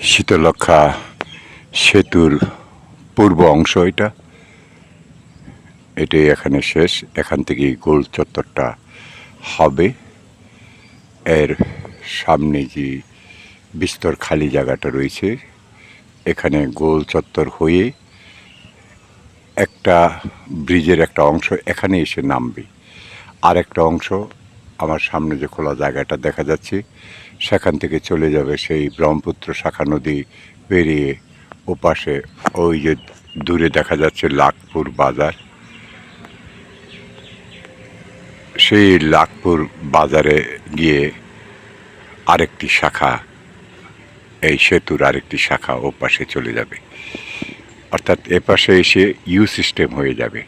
শীতলক্ষা সেতুর পূর্ব অংশ এটা। এটাই এখানে শেষ। এখান থেকে গোল চত্বরটা হবে। এর সামনে যে বিস্তর খালি জায়গাটা রয়েছে, এখানে গোল চত্বর হয়ে একটা ব্রিজের একটা অংশ এখানে এসে নামবে। আর একটা অংশ আমার সামনে যে খোলা জায়গাটা দেখা যাচ্ছে সেখান থেকে চলে যাবে সেই ব্রহ্মপুত্র শাখা নদী পেরিয়ে ওপাশে ওই যে দূরে দেখা যাচ্ছে লাখপুর বাজার। সেই লাখপুর বাজারে গিয়ে আরেকটি শাখা, এই সেতুর আরেকটি শাখা ও পাশে চলে যাবে। অর্থাৎ এ পাশে এসে ইউ সিস্টেম হয়ে যাবে।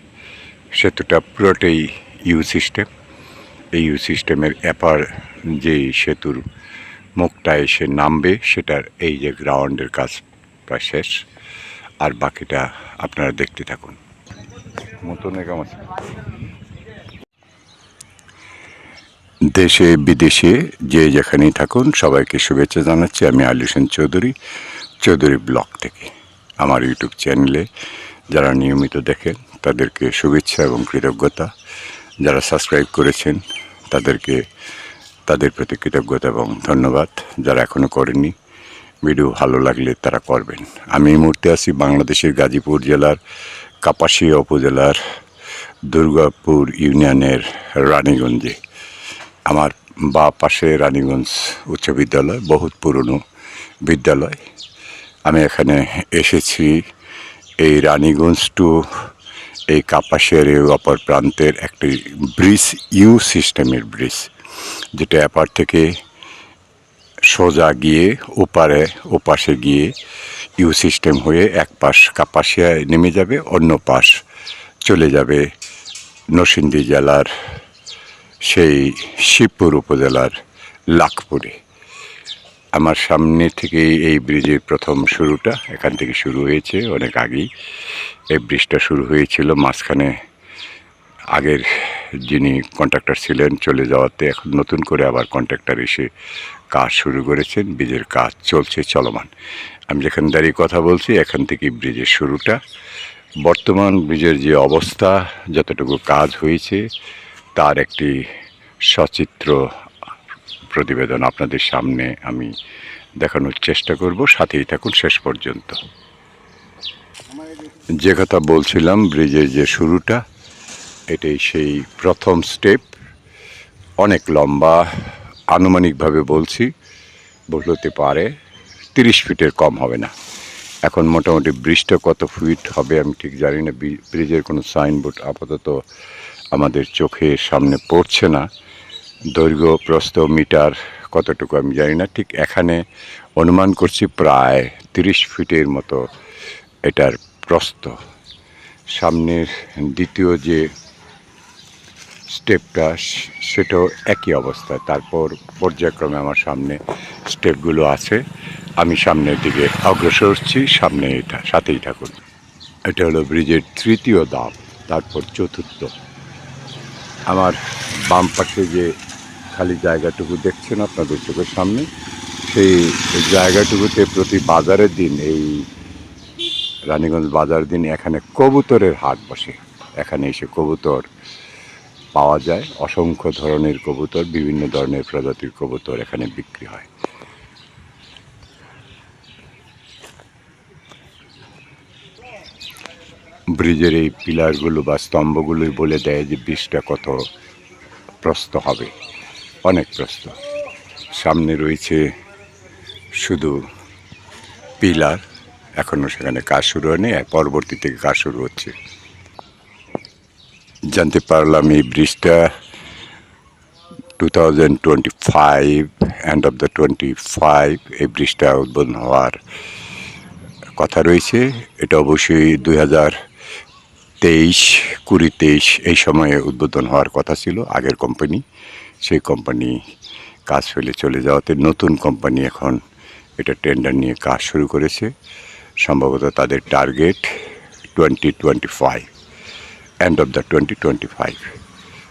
সেতুটা পুরোটাই ইউ সিস্টেম এই ইউ সিস্টেমের এপার যে সেতুর মুখটা এসে নামবে, সেটার এই যে গ্রাউন্ডের কাজ প্রায় শেষ। আর বাকিটা আপনারা দেখতে থাকুন। মতন কেমন আছে? দেশে, বিদেশে যে যেখানেই থাকুন, সবাইকে শুভেচ্ছা জানাচ্ছি। আমি আলী হোসেন চৌধুরী চৌধুরী ব্লগ থেকে। আমার ইউটিউব চ্যানেলে যারা নিয়মিত দেখেন, তাদেরকে শুভেচ্ছা এবং কৃতজ্ঞতা। যারা সাবস্ক্রাইব করেছেন, তাদেরকে তাদের প্রতি কৃতজ্ঞতা এবং ধন্যবাদ যারা এখনও করেননি। ভিডিও ভালো লাগলে তারা করবেন। আমি এই মুহূর্তে আছি বাংলাদেশের গাজীপুর জেলার কাপাসিয়া উপজেলার দুর্গাপুর ইউনিয়নের রানীগঞ্জে। আমার বা পাশে রানীগঞ্জ উচ্চ বিদ্যালয়, বহুত পুরনো বিদ্যালয়। আমি এখানে এসেছি এই রানীগঞ্জ টু এই কাপাসিয়ার এই অপর প্রান্তের একটি ব্রিজ ইউ সিস্টেমের ব্রিজ। যেটা এপার থেকে সোজা গিয়ে ওপারে, ওপাশে গিয়ে ইউ সিস্টেম হয়ে এক পাশ কাপাসিয়ায় নেমে যাবে, অন্য পাশ চলে যাবে নরসিংদী জেলার সেই শিবপুর উপজেলার লাখপুরে। আমার সামনে থেকেই এই ব্রিজের প্রথম শুরুটা, এখান থেকে শুরু হয়েছে অনেক আগেই। এই ব্রিজটা শুরু হয়েছিল মাঝখানে আগের যিনি কন্ট্রাক্টর ছিলেন, চলে যাওয়াতে এখন নতুন করে আবার কন্ট্রাক্টর এসে কাজ শুরু করেছেন ব্রিজের কাজ চলছে চলমান। আমি যেখান দাঁড়িয়ে কথা বলছি, এখান থেকে ব্রিজের শুরুটা। বর্তমান ব্রিজের যে অবস্থা, যতটুকু কাজ হয়েছে, তার একটি সচিত্র প্রতিবেদন আপনাদের সামনে আমি দেখানোর চেষ্টা করব। সাথেই থাকুন শেষ পর্যন্ত। যে কথা বলছিলাম ব্রিজের যে শুরুটা এটাই সেই প্রথম স্টেপ। অনেক লম্বা, আনুমানিকভাবে বলছি বলতে পারে, তিরিশ ফিটের কম হবে না। এখন মোটামুটি ব্রিজটা কত ফিট হবে আমি ঠিক জানি না ব্রি- ব্রিজের কোনো সাইনবোর্ড আপাতত আমাদের চোখের সামনে পড়ছে না। দৈর্ঘ্য, প্রস্থ, মিটার কতটুকু আমি জানি না, ঠিক এখানে অনুমান করছি প্রায় তিরিশ ফিটের মতো এটার প্রস্থ। সামনের দ্বিতীয় যে স্টেপটা সেটাও একই অবস্থা। তারপর পর্যায়ক্রমে আমার সামনে স্টেপগুলো আছে। আমি সামনের দিকে অগ্রসর হচ্ছি, সামনে এটা সাথেই থাকুন। এটা হলো ব্রিজের তৃতীয় ধাপ, তারপর চতুর্থ। আমার বাম পাশে যে খালি জায়গাটুকু দেখছেন আপনাদের চোখের সামনে, সেই জায়গাটুকুতে প্রতি বাজারের দিন এই রানীগঞ্জ বাজার দিন এখানে কবুতরের হাট বসে। এখানে এসে কবুতর পাওয়া যায়। অসংখ্য ধরনের কবুতর, বিভিন্ন ধরনের প্রজাতির কবুতর এখানে বিক্রি হয়। ব্রিজের এই পিলারগুলো বা স্তম্ভগুলোই বলে দেয় যে ব্রিজটা কত প্রস্ত হবে। অনেক প্রস্ত সামনে রয়েছে শুধু পিলার। এখনও সেখানে কাজ শুরু হয়নি থেকে কাজ শুরু হচ্ছে। জানতে পারলাম এই ব্রিজটা two thousand twenty five end of the twenty five এই ব্রিজটা উদ্বোধন হওয়ার কথা রয়েছে। এটা অবশ্যই দুই হাজার তেইশ, কুড়ি তেইশ এই সময়ে উদ্বোধন হওয়ার কথা ছিল, আগের কোম্পানি সেই কোম্পানি কাজ ফেলে চলে যাওয়াতে নতুন কোম্পানি এখন এটা টেন্ডার নিয়ে কাজ শুরু করেছে। সম্ভবত তাদের target twenty twenty five end of the twenty twenty five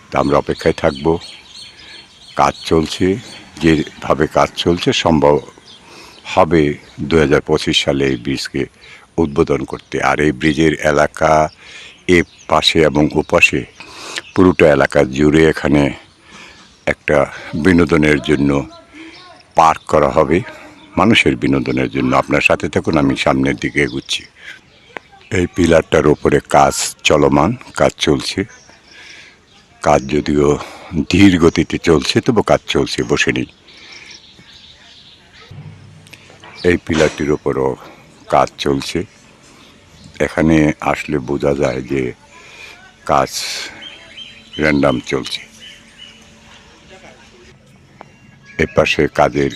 তা আমরা অপেক্ষায় থাকব। কাজ চলছে, যেভাবে কাজ চলছে, সম্ভব হবে দু হাজার পঁচিশ সালে এই ব্রিজকে উদ্বোধন করতে। আর এই ব্রিজের এলাকা এ পাশে এবং ওপাশে পুরোটা এলাকা জুড়ে এখানে একটা বিনোদনের জন্য পার্ক করা হবে, মানুষের বিনোদনের জন্য। আপনার সাথে থাকুন, আমি সামনের দিকে এগুচ্ছি। এই পিলারটার ওপরে কাজ চলমান, কাজ চলছে। কাজ যদিও ধীর গতিতে চলছে, তবু কাজ চলছে, বসে নেই। এই পিলারটির ওপরও কাজ চলছে। এখানে আসলে বোঝা যায় যে কাজ র্যান্ডাম চলছে। এপাশে কাজের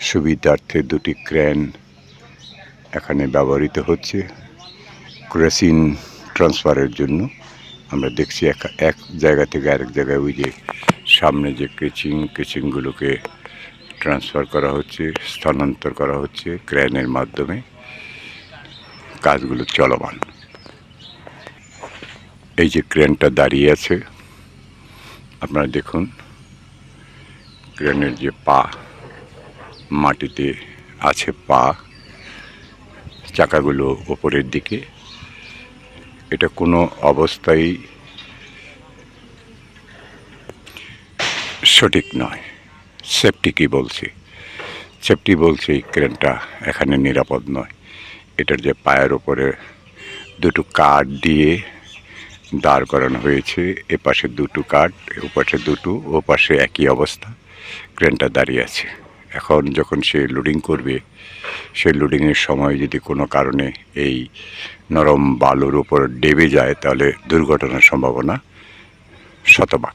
সুবিধার্থে দুটি ক্রেন এখানে ব্যবহৃত হচ্ছে। ক্রেসিন ট্রান্সফারের জন্য। আমরা দেখছি এক এক জায়গা থেকে আরেক জায়গায় ওই যে সামনে যে কেচিং কেচিংগুলোকে ট্রান্সফার করা হচ্ছে, স্থানান্তর করা হচ্ছে ক্রেনের মাধ্যমে। কাজগুলো চলমান। এই যে ক্রেনটা দাঁড়িয়ে আছে, আপনারা দেখুন ক্রেনের যে পা, মাটিতে আছে পা। চাকাগুলো ওপরের দিকে এটা কোনো অবস্থায় সঠিক নয়। সেফটি কি বলছে? সেফটি বলছে ক্রেনটা এখানে নিরাপদ নয়। এটার যে পায়ের ওপরে দুটো কাঠ দিয়ে দাঁড় করানো হয়েছে, এ পাশে দুটো কাঠ ও পাশে দুটো, ও পাশে একই অবস্থা। ক্রেনটা দাঁড়িয়ে আছে। এখন যখন সে লোডিং করবে, সে লোডিংয়ের সময় যদি কোনো কারণে এই নরম বালুর উপর ডেবে যায়, তাহলে দুর্ঘটনার সম্ভাবনা শতভাগ।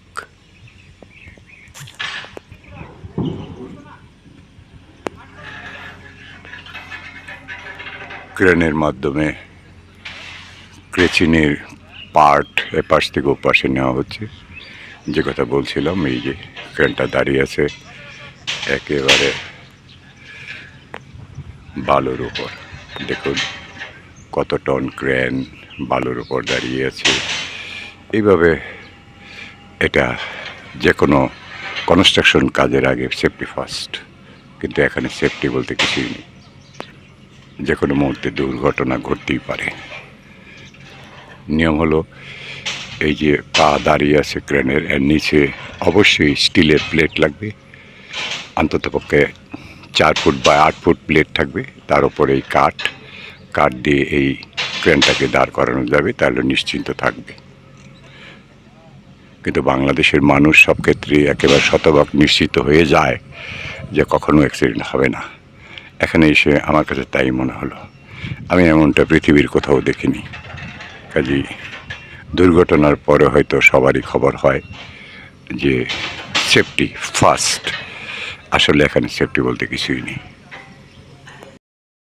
ক্রেনের মাধ্যমে ক্রেচিনের পার্ট এপাশ থেকে ওপাশে নেওয়া হচ্ছে। যে কথা বলছিলাম, এই যে ক্রেনটা দাঁড়িয়ে আছে একেবারে বালুর উপর। দেখুন, কত টন ক্রেন বালুর উপর দাঁড়িয়ে আছে। এইভাবে এটা যে কোনো কনস্ট্রাকশন কাজের আগে সেফটি ফার্স্ট কিন্তু এখানে সেফটি বলতে কিছুই নেই। যে কোনো মুহূর্তে দুর্ঘটনা ঘটতেই পারে। নিয়ম হলো, এই যে পা দাঁড়িয়ে আছে ক্রেনের, এর নিচে অবশ্যই স্টিলের প্লেট লাগবে। অন্ততপক্ষে চার ফুট বা আট ফুট প্লেট থাকবে। তার উপরে এই কাঠ কাঠ দিয়ে এই ট্রেনটাকে দাঁড় করানো যাবে, তাহলে নিশ্চিন্ত থাকবে। কিন্তু বাংলাদেশের মানুষ সব ক্ষেত্রে একেবারে শতভাগ নিশ্চিত হয়ে যায় যে কখনো অ্যাক্সিডেন্ট হবে না। এখানে এসে আমার কাছে তাই মনে হলো। আমি এমনটা পৃথিবীর কোথাও দেখিনি। কাজেই দুর্ঘটনার পরে হয়তো সবারই খবর হয় যে সেফটি ফার্স্ট আসলে এখানে সেফটি বলতে কিছুই নেই।